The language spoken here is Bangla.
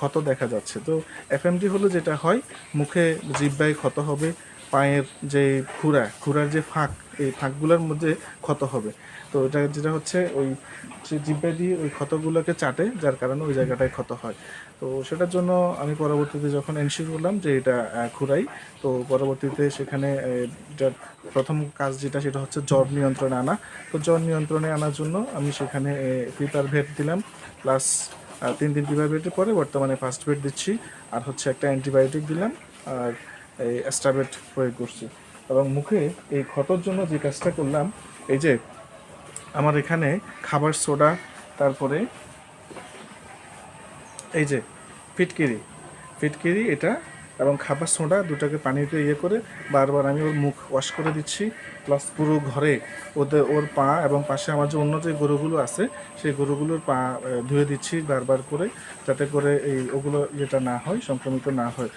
ক্ষত দেখা যাচ্ছে। তো এফএমডি হলো যেটা হয়, মুখে জিব্বায় ক্ষত হবে, পায়ের যে খুরা খুরার যে ফাঁক, এই ফাঁকগুলোর মধ্যে ক্ষত হবে। তো এটা যেটা হচ্ছে, ওই জিব্বা দিয়ে ওই ক্ষতগুলোকে চাটে, যার কারণে ওই জায়গাটায় ক্ষত হয়। তো সেটার জন্য আমি পরবর্তীতে যখন এনশিওর করলাম যে এটা খুরাই তো পরবর্তীতে সেখানে এটার প্রথম কাজ যেটা, সেটা হচ্ছে জ্বর নিয়ন্ত্রণে আনা। তো জ্বর নিয়ন্ত্রণে আনার জন্য আমি সেখানে প্রিপার ভেট দিলাম, প্লাস তিন দিন প্রিপার পরে বর্তমানে ফার্স্ট বেড দিচ্ছি, আর হচ্ছে একটা অ্যান্টিবায়োটিক দিলাম, আর এই অ্যাস্টাবেট প্রয়োগ করছি। এবং মুখে এই ক্ষতর জন্য যে কাজটা করলাম, এই যে আমার এখানে খাবার সোডা, তারপরে এই যে ফিটকিরি। ফিটকিরি এটা এবং খাবার সোডা দুটাকে পানিতে ইয়ে করে বারবার আমি ওর মুখ ওয়াশ করে দিচ্ছি। প্লাস পুরো ঘরে ওদের, ওর পা এবং পাশে আমার যে অন্য যে গরুগুলো আছে, সেই গরুগুলোর পা ধুয়ে দিচ্ছি বারবার করে, যাতে করে এই ওগুলো যেটা না হয়, সংক্রমিত না হয়।